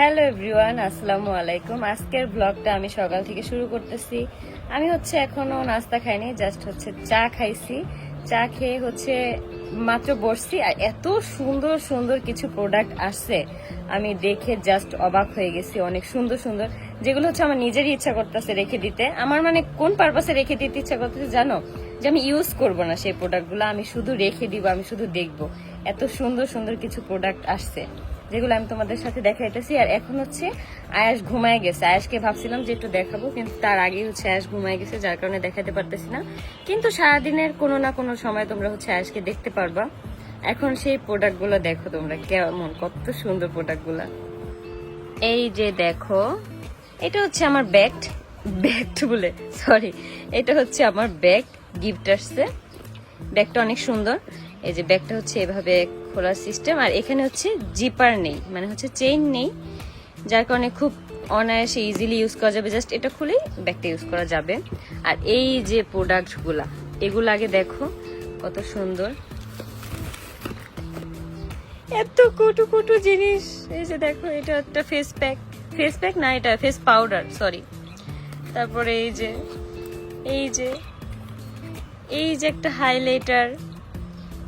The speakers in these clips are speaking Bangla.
হ্যালো এভরিওয়ান, আসসালামু আলাইকুম। আজকের ব্লগটা আমি সকাল থেকে শুরু করতেছি। আমি হচ্ছে এখনও নাস্তা খাইনি জাস্ট হচ্ছে চা খাইছি। চা খেয়ে হচ্ছে মাত্র বসছি আর এত সুন্দর সুন্দর কিছু প্রোডাক্ট আসছে। আমি দেখে জাস্ট অবাক হয়ে গেছি, অনেক সুন্দর সুন্দর। যেগুলো হচ্ছে আমার নিজেরই ইচ্ছা করতেছে রেখে দিতে। আমার মানে কোন পারপাসে রেখে দিতে ইচ্ছা করতেছে জানো? যে আমি ইউজ করব না সেই প্রোডাক্টগুলো আমি শুধু রেখে দিব, আমি শুধু দেখব। এত সুন্দর সুন্দর কিছু প্রোডাক্ট আসছে। যেগুলো আমি তোমাদের সাথে দেখাইতেছি। আর এখন হচ্ছে আয়াস ঘুমায় গেছে। আয়াসকে ভাবছিলাম যে একটু দেখাবো, কিন্তু তার আগেই হচ্ছে আয়াস ঘুমায় গেছে, যার কারণে দেখাতে পারতেছি না। কিন্তু সারাদিনের কোনো না কোনো সময় তোমরা হচ্ছে আয়াসকে দেখতে পারবা। এখন সেই প্রোডাক্টগুলো দেখো তোমরা, কেমন, কত সুন্দর প্রোডাক্টগুলো। এই যে দেখো, এটা হচ্ছে আমার ব্যাগ। ব্যাগ বলে সরি এটা হচ্ছে আমার ব্যাগ গিফট আসছে। ব্যাগটা অনেক সুন্দর। এই যে ব্যাগটা হচ্ছে এভাবে খোলার সিস্টেম আর এখানে হচ্ছে জিপার নেই মানে হচ্ছে চেইন নেই, যার কারণে খুব অনায়াসে ইজিলি ইউজ করা যাবে জাস্ট এটা খুলেই ব্যাগটা ইউজ করা যাবে। আর এই যে প্রোডাক্টগুলা এগুলো আগে দেখো, কত সুন্দর। এত কুটু কুটু জিনিস, এই যে দেখো, এটা একটা ফেস প্যাক ফেস প্যাক না, এটা ফেস পাউডার সরি তারপরে এই যে এই যে এই যে একটা হাইলাইটার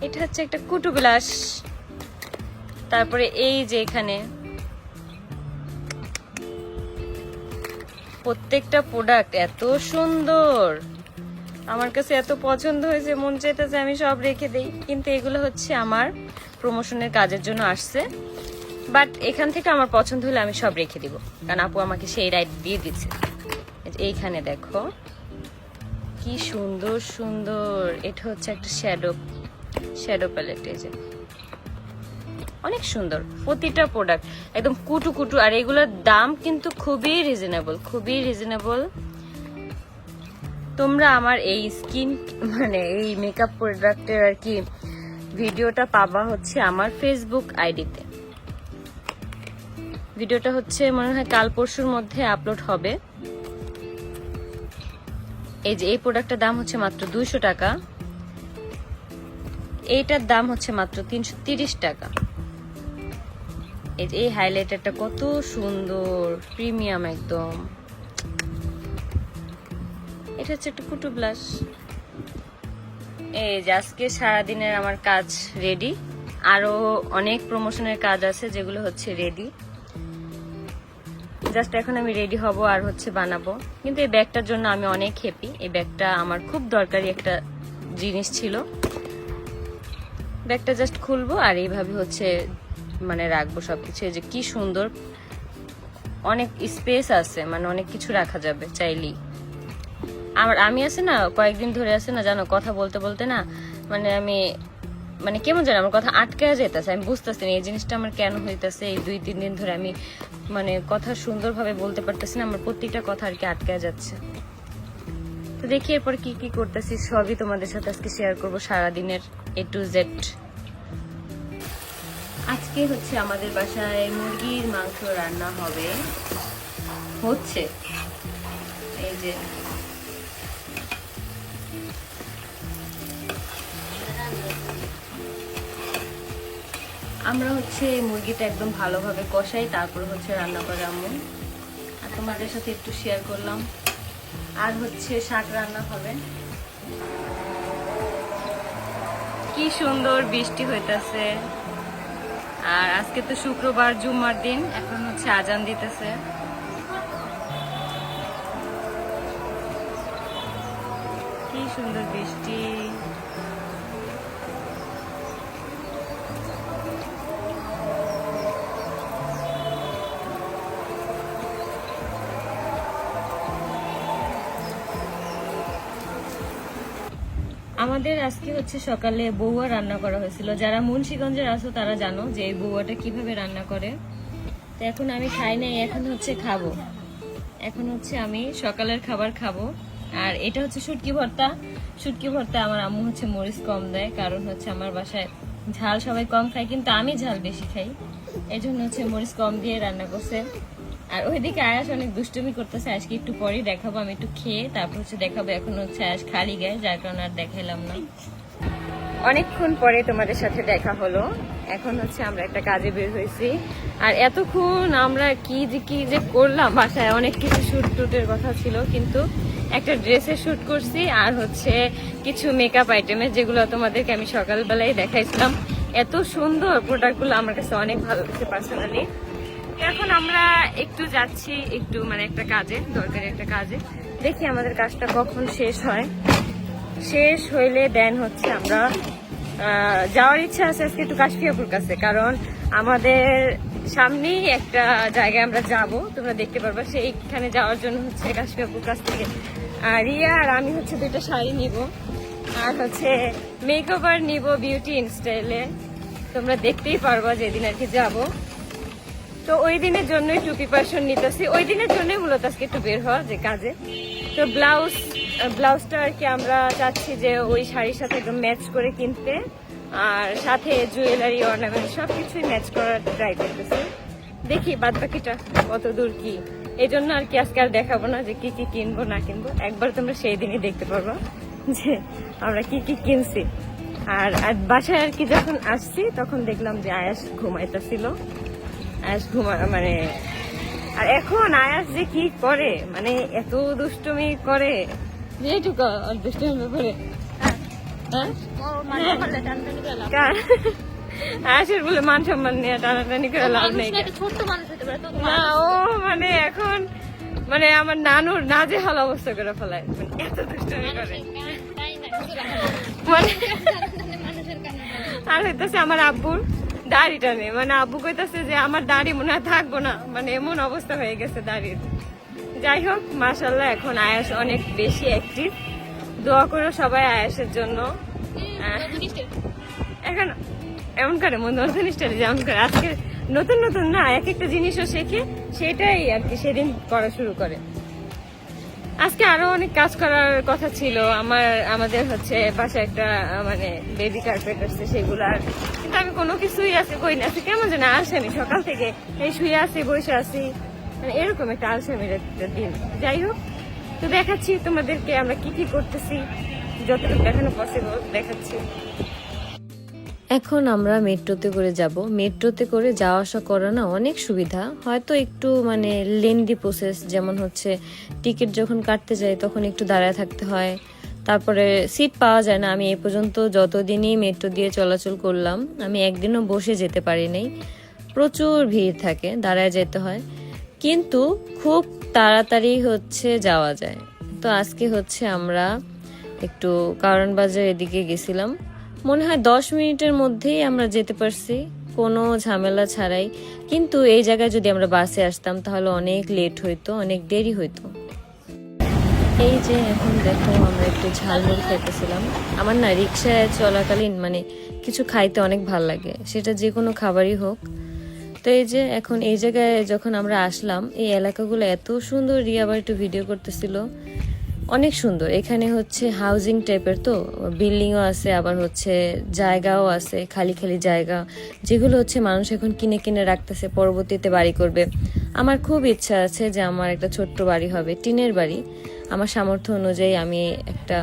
এটা হচ্ছে একটা কুটু গ্লাস। তারপরে এই যে এখানে। প্রত্যেকটা প্রোডাক্ট এত সুন্দর। আমার কাছে এত পছন্দ হয়েছে, মন চাইতেছে আমি সব রেখে দেই। কিন্তু এগুলো হচ্ছে আমার প্রমোশনের কাজের জন্য আসছে। বাট এখান থেকে আমার পছন্দ হলে আমি সব রেখে দিব। কারণ আপু আমাকে সেই রাইট দিয়ে দিচ্ছে। এইখানে দেখো। কি সুন্দর সুন্দর। এটা হচ্ছে একটা শ্যাডো শ্যাডো প্যালেট এই যে। অনেক সুন্দর, প্রতিটা প্রোডাক্ট একদম কুটু কুটু। আর এগুলোর দাম কিন্তু খুবই রিজনেবল খুবই রিজনেবল তোমরা আমার এই স্কিন মানে এই মেকআপ প্রোডাক্টের আর কি ভিডিওটা পাবা হচ্ছে আমার ফেসবুক আইডিতে। ভিডিওটা হচ্ছে মনে হয় কাল পরশুর মধ্যে আপলোড হবে। এই যে এই প্রোডাক্টটার দাম হচ্ছে মাত্র দুইশো টাকা। এইটার দাম হচ্ছে মাত্র তিনশো টাকা। এই হাইলাইটারটা কত সুন্দর প্রিমিয়াম একদম। এটা হচ্ছে একটা কুটু ব্লাশ এই যে আজকে সারাদিনের আমার কাজ রেডি আরও অনেক প্রমোশনের কাজ আছে যেগুলো হচ্ছে রেডি জাস্ট এখন আমি রেডি হব আর হচ্ছে বানাবো। কিন্তু এই ব্যাগটার জন্য আমি অনেক হ্যাপি এই ব্যাগটা আমার খুব দরকারি একটা জিনিস ছিল। ব্যাগটা জাস্ট খুলবো আর এইভাবে হচ্ছে মানে রাখব সবকিছু। এই যে কি সুন্দর অনেক স্পেস আছে মানে অনেক কিছু রাখা যাবে চাইলেই। আমার আমি আছে না, কয়েকদিন ধরে আছে না, জানো, কথা বলতে বলতে না মানে আমি মানে কেমন জানো আমার কথা আটকে যেতেছে আমি বুঝতেছি না, এই জিনিসটা আমার কেন হইতেছে, এই দুই, তিন দিন ধরে আমি মানে কথা সুন্দরভাবে বলতে পারতেছি না, আমার প্রত্যেকটা কথা আর কি আটকে যাচ্ছে। তো দেখি এরপর কি কি করতেছি, সবই তোমাদের সাথে আজকে শেয়ার করব সারাদিনের এ টু জেড আজকে হচ্ছে আমাদের বাসায় মুরগির মাংস রান্না হবে। হচ্ছে। এই যে। আমরা হচ্ছে মুরগিটা একদম ভালোভাবে কষাই, তারপর হচ্ছে রান্না করে আম্মু। আর তোমাদের সাথে একটু শেয়ার করলাম। আর হচ্ছে শাক রান্না হবে। কি সুন্দর বৃষ্টি হইতেছে। আর আজকে তো শুক্রবার, জুম্মার দিন, এখন হচ্ছে আজান দিতেছে। কি সুন্দর বৃষ্টি। আমাদের আজকে হচ্ছে সকালে বউয়া রান্না করা হয়েছিল। যারা মুন্সীগঞ্জের আছো তারা জানো যে এই বউয়াটা কীভাবে রান্না করে। তো এখন আমি খাই নাই, এখন হচ্ছে খাব। এখন হচ্ছে আমি সকালের খাবার খাব। আর এটা হচ্ছে শুটকি ভর্তা। শুটকি ভর্তা আমার আম্মু হচ্ছে মরিচ কম দেয়, কারণ হচ্ছে আমার বাসায় ঝাল সবাই কম খায়, কিন্তু আমি ঝাল বেশি খাই। এই জন্য হচ্ছে মরিচ কম দিয়ে রান্না করছে। আর ওইদিকে আয়াস অনেক দুষ্টুমি করতেছে, আজকে একটু পরেই দেখাবো, আমি একটু খেয়ে তারপর হচ্ছে দেখাবো, এখন হচ্ছে আয়াস খালি গায়ে, যার কারণে আর দেখাইলাম না। অনেকক্ষণ পরে তোমাদের সাথে দেখা হলো। এখন হচ্ছে আমরা একটা কাজে বের হয়েছি। আর এতক্ষণ আমরা কি যে কি যে করলাম, বাসায় অনেক কিছু শ্যুট টুটের কথা ছিল, কিন্তু একটা ড্রেসের শ্যুট করছি, আর হচ্ছে কিছু মেকআপ আইটেমের যেগুলো তোমাদেরকে আমি সকালবেলায় দেখাইছিলাম। এত সুন্দর প্রোডাক্টগুলো আমার কাছে অনেক ভালো লাগছে পার্সোনালি এখন আমরা একটু যাচ্ছি, একটু মানে একটা কাজে, দরকারি একটা কাজে। দেখি আমাদের কাজটা কখন শেষ হয়। শেষ হইলে দেন হচ্ছে আমরা যাওয়ার ইচ্ছা আছে আজকে একটু কাশফিয়াপুর কাছে, কারণ আমাদের সামনেই একটা জায়গায় আমরা যাব। তোমরা দেখতে পারবা সেইখানে যাওয়ার জন্য হচ্ছে কাশফিয়াপুর কাছ থেকে। আর রিয়া আর আমি হচ্ছে দুইটা শাড়ি নিব, আর হচ্ছে মেকওভার নিব বিউটি ইনস্টাইলে তোমরা দেখতেই পারবা যেদিন আর কি যাব। তো ওই দিনের জন্যই একটু প্রিপারেশন নিতেছি। ওই দিনের জন্যই মূলত আজকে একটু বের হওয়া যে কাজে। তো ব্লাউজ ব্লাউজটা আর কি আমরা চাচ্ছি যে ওই শাড়ির সাথে একদম ম্যাচ করে কিনতে। আর সাথে জুয়েলারি অর্নামেন্ট সব কিছুই ম্যাচ করার ট্রাই করতেছি। দেখি বাদ বাকিটা কত দূর কি। এই জন্য আর কি আজকে আর দেখাবো না যে কি কি কিনবো, না কিনবো। একবার তোমরা সেই দিনই দেখতে পারব যে আমরা কি কি কিনছি। আর বাসায় আর কি যখন আসছি, তখন দেখলাম যে আয়াস ঘুমাইতেছিল। আয়াস ঘুমা মানে আর এখন আয়াস যে কি করে? মানে এত দুষ্টুমি করে। যেটুকু দুষ্টুমি করে? আয়াসের বলে মান সম্মান নিয়ে টানাটানি করে লাভ নেই। না ও মানে এখন মানে আমার নানুর নাজে হাল অবস্থা করে ফেলায়। মানে এত দুষ্টুমি করে। মানে আর হইতেছে আমার আব্বুর দাড়িটা নেই। মানে আব্বু কইতাছে যে আমার দাড়ি মনে হয় থাকব না। মানে এমন অবস্থা হয়ে গেছে দাড়ির। যাই হোক মাসাল্লাহ এখন আয়াস অনেক বেশি অ্যাক্টিভ দোয়া করো সবাই আয়াসের জন্য। এখন এমন করে, মনে জিনিসটা যেমন করে। আজকে নতুন নতুন না, এক একটা জিনিসও শেখে, সেটাই আর কি সেদিন করা শুরু করে। আজকে আরও অনেক কাজ করার কথা ছিল। আমার, আমাদের হচ্ছে পাশে একটা মানে বেবি কার্পেট আসছে আর কিন্তু আমি কোনো কিছুই আছে কই না। কেমন যেন আসেনি সকাল থেকে এই শুয়ে আছি, বসে আছি। মানে এরকম একটা আলসামির একটা দিন। যাই হোক, তো দেখাচ্ছি তোমাদেরকে আমরা কি কি করতেছি। যতটুকু দেখানো পসিবল দেখাচ্ছি। এখন আমরা মেট্রোতে করে যাব। মেট্রোতে করে যাওয়া আসা করা না অনেক সুবিধা। হয়তো একটু মানে লেন্দি প্রসেস যেমন হচ্ছে টিকিট যখন কাটতে যাই তখন একটু দাঁড়ায় থাকতে হয়। তারপরে সিট পাওয়া যায় না। আমি এ পর্যন্ত যতদিনই মেট্রো দিয়ে চলাচল করলাম, আমি একদিনও বসে যেতে পারি নাই। প্রচুর ভিড় থাকে, দাঁড়ায় যেতে হয়। কিন্তু খুব তাড়াতাড়ি হচ্ছে যাওয়া যায়। তো আজকে হচ্ছে আমরা একটু কারণ বাজার এদিকে গেছিলাম। মনে হয় দশ মিনিটের মধ্যেই আমরা যেতে পারছি, কোনো ঝামেলা ছাড়াই। কিন্তু এই জায়গায় যদি আমরা বাসে আসতাম, তাহলে অনেক লেট হইতো, অনেক দেরি হইতো। এই যে এখন দেখো আমরা একটু ঝালমুড়ি খাইতেছিলাম। আমার না রিক্সায় চলাকালীন মানে কিছু খাইতে অনেক ভালো লাগে, সেটা যে কোনো খাবারই হোক। তো এই যে এখন এই জায়গায় যখন আমরা আসলাম, এই এলাকাগুলো এত সুন্দর রিয়া আবার একটু ভিডিও করতেছিল। অনেক সুন্দর। এখানে হচ্ছে হাউজিং টাইপের তো বিল্ডিংও আছে, আবার হচ্ছে জায়গাও আছে, খালি খালি জায়গা, যেগুলো হচ্ছে মানুষ এখন কিনে কিনে রাখতেছে, পরবর্তীতে বাড়ি করবে। আমার খুব ইচ্ছা আছে যে আমার একটা ছোট্ট বাড়ি হবে, টিনের বাড়ি। আমার সামর্থ্য অনুযায়ী আমি একটা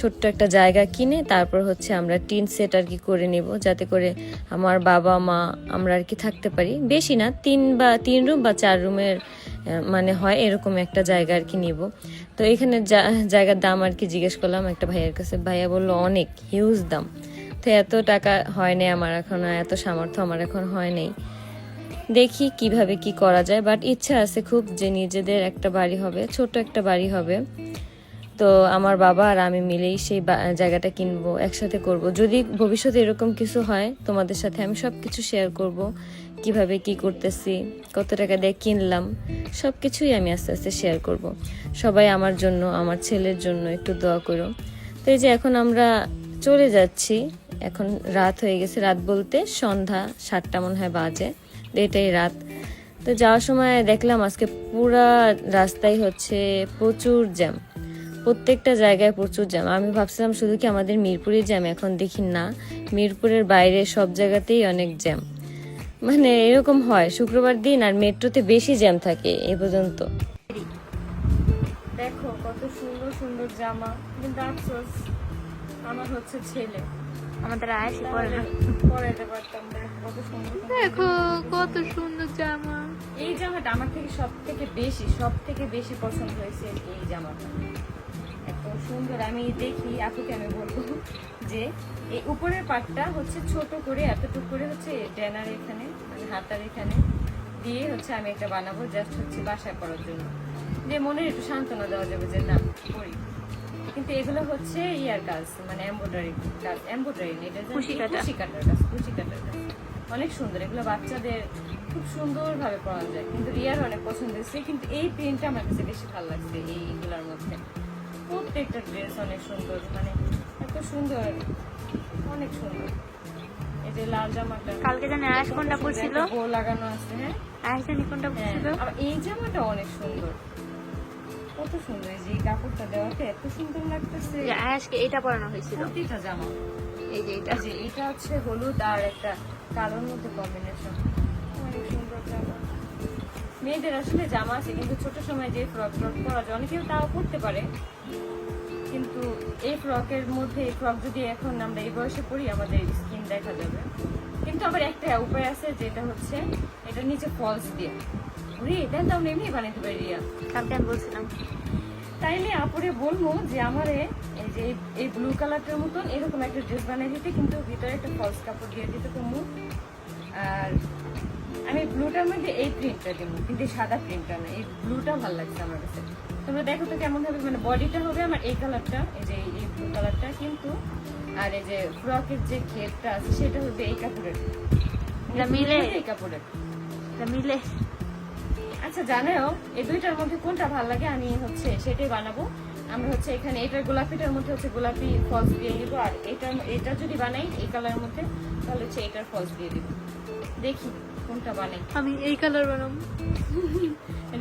ছোট্ট একটা জায়গা কিনে, তারপর হচ্ছে আমরা টিন সেট আর কি করে নিব, যাতে করে আমার বাবা মা আমরা আর কি থাকতে পারি। বেশি না, তিন বা, তিন রুম বা চার রুমের মানে হয় এরকম একটা জায়গা আর কি নিব। তো এখানে জায়গার দাম আর কি জিজ্ঞেস করলাম একটা ভাইয়ের কাছে। ভাইয়া বলল, অনেক হিউজ দাম। তো এত টাকা হয় নাই আমার এখন এত সামর্থ্য আমার এখন হয় নাই। দেখি কীভাবে কি করা যায় বাট ইচ্ছা আছে খুব যে নিজেদের একটা বাড়ি হবে ছোট একটা বাড়ি হবে। তো আমার বাবা আর আমি মিলেই সেই জায়গাটা কিনবো, একসাথে করব। যদি ভবিষ্যতে এরকম কিছু হয় তোমাদের সাথে আমি সব কিছু শেয়ার করব। কীভাবে কি করতেছি, কত টাকা দিয়ে কিনলাম সব কিছুই আমি আস্তে আস্তে শেয়ার করব। সবাই আমার জন্য, আমার ছেলের জন্য একটু দোয়া করো। তো এই যে এখন আমরা চলে যাচ্ছি, এখন রাত হয়ে গেছে, রাত বলতে সন্ধ্যা সাতটা মনে হয় বাজে এটাই রাত। তো যাওয়ার সময় দেখলাম আজকে পুরা রাস্তায় হচ্ছে প্রচুর জ্যাম, প্রত্যেকটা জায়গায় প্রচুর জ্যাম। আমি ভাবছিলাম শুধু কি আমাদের মিরপুরে জ্যাম, এখন দেখি না। মিরপুরের বাইরে সব জায়গাতেই অনেক জ্যাম। মানে এরকম হয় শুক্রবার দিন আর মেট্রোতে বেশি জ্যাম থাকে এ পর্যন্ত। দেখো কত সুন্দর সুন্দর জামা কিন্তু আফসোস আমার হচ্ছে ছেলে। আমাদের আয়াসি পরে পরাইতে পারতাম কত সুন্দর সুন্দর দেখো কত সুন্দর জামা। এই জামাটা আমার থেকে সব থেকে বেশি সব থেকে বেশি পছন্দ হয়েছে এই জামাটা। এত সুন্দর আমি দেখি আপুকে আমি বলব যে এই উপরের পাটটা হচ্ছে ছোট করে এতটুকু করে হচ্ছে ড্যানার এখানে মানে হাতার এখানে দিয়ে হচ্ছে আমি একটা বানাবো জাস্ট হচ্ছে বাসায় পড়ার জন্য। যে মনের একটু সান্ত্বনা দেওয়া যাবে যে না পড়ি কিন্তু এগুলো হচ্ছে ইয়ার কাজ মানে এমব্রয়ডারি কাজ এমব্রয়ডারি এটা কুশি কাটা। কাটার কাজ কুশি কাটার কাজ। অনেক সুন্দর এগুলো বাচ্চাদের খুব সুন্দর ভাবে পড়া যায় কিন্তু রিয়ার অনেক পছন্দ হয়েছে কিন্তু এই প্রিন্টটা আমার কাছে বেশি ভালো লাগছে এইগুলোর মধ্যে। প্রত্যেকটা ড্রেস অনেক সুন্দর মানে এত সুন্দর অনেক সুন্দর। এই যে লাল জামাটা কালকে জানি আয়াস কোনটা পরছিল? bow লাগানো আছে হ্যাঁ? আয়াস জানি কোনটা হ্যাঁ, পরছিল? এই জামাটা অনেক সুন্দর। কত সুন্দর যে এই কাপড়টা দেওয়াতে এত সুন্দর লাগতেছে। যে আয়াসকে এটা পরানো হয়েছিল। প্রতিটা জামা। এই যে এটা। যে এটা হচ্ছে হলুদ আর একটা কালোর মধ্যে কম্বিনেশন অনেক সুন্দর জামা। মেয়েদের আসলে জামা আছে কিন্তু ছোট সময় যে ফ্রক ফ্রক পরা যায় অনেকেও তাও পরতে পারে। কিন্তু এই ফ্রকের মধ্যে এই ফ্রক যদি এখন আমরা এই বয়সে পরি আমাদের স্কিন দেখা যাবে। কিন্তু আবার একটা উপায় আছে যেটা হচ্ছে এটা নিচে ফলস দিয়ে। রে দেন তো আমরা এমনি বানাইতে পারি রিয়া। কালকে আমি বলছিলাম। তাইলে আপুরে বলব যে আমারে এই যে এই- এই ব্লু কালারটার মতন এরকম একটা ড্রেস বানিয়ে দিতে কিন্তু ভিতরে একটা ফলস কাপড় দিয়ে দিতে কমু আর আমি ব্লুটার মধ্যে এই প্রিন্টটা দিব কিন্তু সাদা প্রিন্টটা না এই ব্লুটা ভালো লাগছে আমার কাছে। তোমরা দেখো তো কেমন হবে মানে বডিটা হবে আমার এই কালারটা এই যে এই ব্লু কালারটা কিন্তু আর এই যে ফ্রকের যে ঘেরটা আছে সেটা হবে এই কাপড়ের। মিলে? এই কাপড়ের। মিলে। আচ্ছা জানাও এই দুইটার মধ্যে কোনটা ভালো লাগে আমি হচ্ছে সেটাই বানাবো। আমরা হচ্ছে এখানে এটার গোলাপিটার মধ্যে হচ্ছে গোলাপি ফলস দিয়ে নিবো আর এটা এটা যদি বানাই এই কালারের মধ্যে তাহলে হচ্ছে এটার ফলস দিয়ে দিব। দেখি। কোনটা বানাই? আমি এই কালার বানাবো।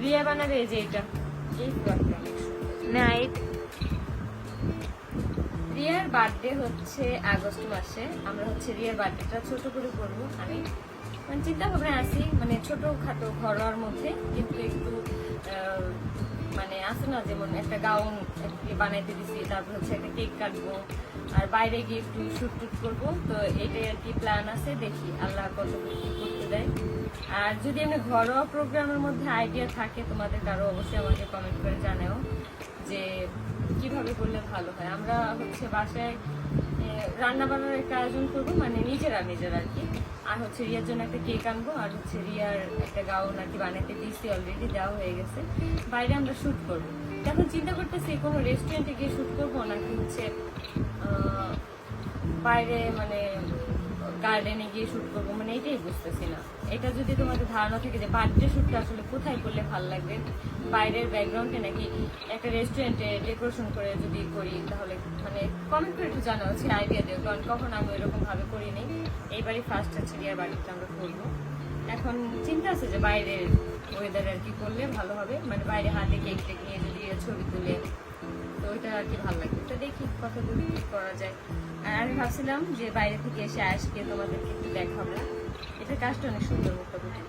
রিয়া বানাবে এই যে এটা। এই ফ্রকটা অনেক সুন্দর। না এই রিয়ার বার্থডে হচ্ছে আগস্ট মাসে। আমরা হচ্ছে রিয়ার বার্থডেটা ছোট করে করব। আমি মানে চিন্তা ভাবনা আছি মানে ছোট খাটো ঘরোয়ার মধ্যে। কিন্তু একটু মানে আছে না যেমন একটা গাউন বানাইতে দিছি তারপর হচ্ছে একটা কেক কাটবো। আর বাইরে গিয়ে একটু শুট টুট করব। তো এটাই আর কি প্ল্যান আছে দেখি আল্লাহ কত দেয়। আর যদি এমনি ঘরোয়া প্রোগ্রামের মধ্যে আইডিয়া থাকে, তোমাদের কারও অবশ্যই আমাকে কমেন্ট করে জানাও যে কীভাবে করলে ভালো হয়। আমরা হচ্ছে বাসায় রান্না বান্নার একটা আয়োজন করব মানে নিজেরা নিজেরা আর কি। আর হচ্ছে রিয়ার জন্য একটা কেক আনব, আর হচ্ছে রিয়ার একটা গাউন আর কি বানাতে দিয়েছি অলরেডি দেওয়া হয়ে গেছে। বাইরে আমরা শুট করব। এখন চিন্তা করতেছি, কোনো রেস্টুরেন্টে গিয়ে শ্যুট করব নাকি হচ্ছে বাইরে মানে গার্ডেনে গিয়ে শুট করব মানে এটাই বুঝতেছি না এটা যদি তোমাদের ধারণা থাকে যে বার্থডে শুটটা আসলে কোথায় করলে ভালো লাগবে, বাইরের ব্যাকগ্রাউন্ডে নাকি একটা রেস্টুরেন্টে ডেকোরেশন করে যদি করি, তাহলে মানে কমেন্ট করে একটু জানা হচ্ছে আইডিয়া দিও। কারণ কখন আমি এরকম ভাবে করিনি। এইবারই ফার্স্ট আছে রিয়ার বাড়িতে আমরা করব। এখন চিন্তা আছে যে বাইরের ওয়েদার আর কি করলে ভালো হবে? মানে বাইরে হাতে কেক টেক নিয়ে যদি ছবি তুলে ওইটা আর কি ভালো লাগবে তো দেখি কত দূর কি করা যায়। আর আমি ভাবছিলাম যে বাইরে থেকে এসে আয়াসকে তোমাদেরকে একটু দেখাবো। এটা কাজটা অনেক সুন্দর মোটামুটি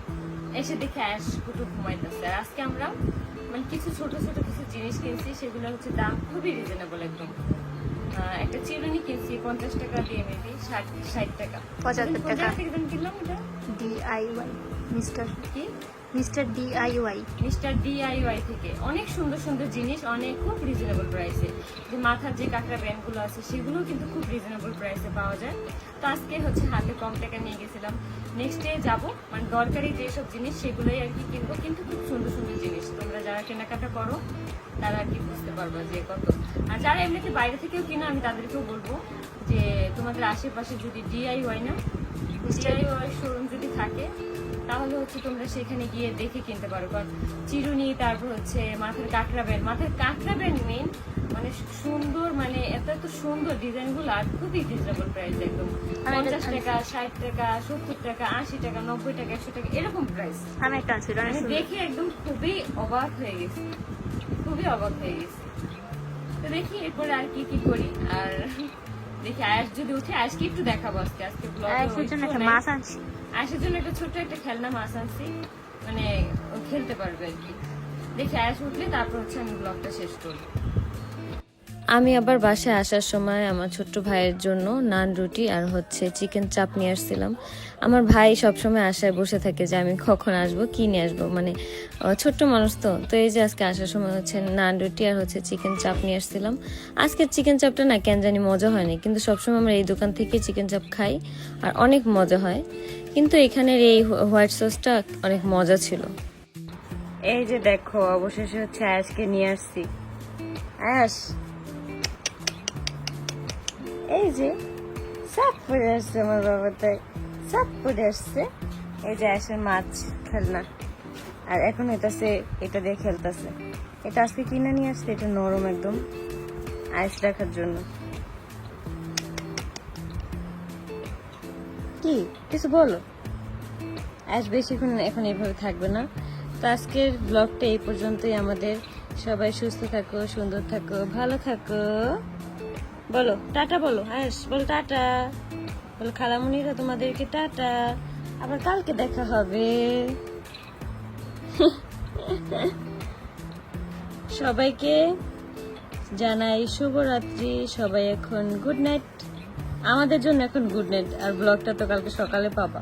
এসে দেখে আয়াস কুটু ঘুমাইতেছে। আর আজকে আমরা মানে কিছু ছোট ছোট কিছু জিনিস কিনছি সেগুলো হচ্ছে দাম খুবই রিজনেবল একদম। একটা চিরুনি কিনছি পঞ্চাশ টাকা দিয়ে মেবি ষাট ষাট টাকা। পঁচাত্তর টাকা। কিনলাম ওটা ডিআইওয়াই মিস্টার কি? মিস্টার ডিআইওয়াই মিস্টার ডিআইওয়াই থেকে। অনেক সুন্দর সুন্দর জিনিস অনেক খুব রিজনেবল প্রাইসে যে মাথার যে কাঁকড়া ব্যান্ডগুলো আছে সেগুলো কিন্তু খুব রিজনেবল প্রাইসে পাওয়া যায়। তো আজকে হচ্ছে হাতে কম টাকা নিয়ে গেছিলাম। নেক্সট ডে যাব। মানে দরকারি যেসব জিনিস সেগুলোই আর কি কিনবো। কিন্তু খুব সুন্দর সুন্দর জিনিস। তোমরা যারা কেনাকাটা করো তারা আর কি বুঝতে পারব যে কত। আর যারা এমনিতে বাইরে থেকেও কিনা আমি তাদেরকেও বলব যে তোমাদের আশেপাশে যদি ডিআইওয়াই না ডিআইওয়াই শোরুম যদি থাকে তাহলে হচ্ছে তোমরা সেখানে গিয়ে দেখে কিনতে পারো। কারণ চিরুনি তারপর হচ্ছে মাথার কাঁকড়া ব্যান্ড মাথার কাঁকড়া ব্যান্ড মেন মানে সুন্দর মানে এত এত সুন্দর ডিজাইনগুলো আর খুবই রিজনেবল প্রাইস একদম। পঞ্চাশ টাকা ষাট টাকা সত্তর টাকা আশি টাকা নব্বই টাকা একশো টাকা এরকম প্রাইস আমি একটা অনেক দেখে একদম খুবই অবাক হয়ে গেছি। খুবই অবাক হয়ে গেছি। তো দেখি এরপরে আর কি কি করি। আর দেখি আয়াস যদি উঠে আয়াসকে একটু দেখাবো আজকে। আজকে জন্য মাছ আনছি। আয়াসের জন্য একটা ছোট্ট একটা খেলনা মাছ আনছি। মানে ও খেলতে পারবে আর কি। দেখি আয়াস উঠলে তারপর হচ্ছে আমি ব্লগটা শেষ করব আমি আবার বাসায় আসার সময় আমার ছোট্ট ভাইয়ের জন্য নান রুটি আর হচ্ছে চিকেন চাপ নিয়ে আসছিলাম। আমার ভাই সবসময় আশায় বসে থাকে যে আমি কখন আসব, কি নিয়ে আসব। মানে ছোট্ট মানুষ তো। তো এই যে আজকে আসার সময় হচ্ছে নান রুটি আর হচ্ছে চিকেন চাপ নিয়ে আসছিলাম। আজকের চিকেন চাপটা না কেন জানি মজা হয়নি কিন্তু সবসময় আমরা এই দোকান থেকে চিকেন চাপ খাই আর অনেক মজা হয়। কিন্তু এখানের এই হোয়াইট সসটা অনেক মজা ছিল। এই যে দেখো, অবশেষে হচ্ছে আয়াসকে নিয়ে আসছি। আয়াস এই যে, সাপ পড়ে আসছে আমার বাবা তাই সাপ পড়ে আসছে। এই যে আয়াসের মাছ খেলনা। আর এখন হইতাছে এটা দিয়ে খেলতেছে। এটা আজকে কিনে নিয়ে আসছে, এটা নরম একদম। আইস রাখার জন্য। কি? কিছু বলো? আজ বেশিক্ষণ এখন এইভাবে থাকবে না। তো আজকের ব্লগটা এই পর্যন্তই। আমাদের সবাই সুস্থ থাকো, সুন্দর থাকো, ভালো থাকো। বলো, টাটা বলো আস বলো টাটা। বলো, খালামুনিরা তোমাদেরকে টাটা। আবার কালকে দেখা হবে। সবাইকে জানাই শুভরাত্রি। সবাই এখন গুড নাইট আমাদের জন্য এখন গুড নাইট আর ব্লগটা তো কালকে সকালে পাবা।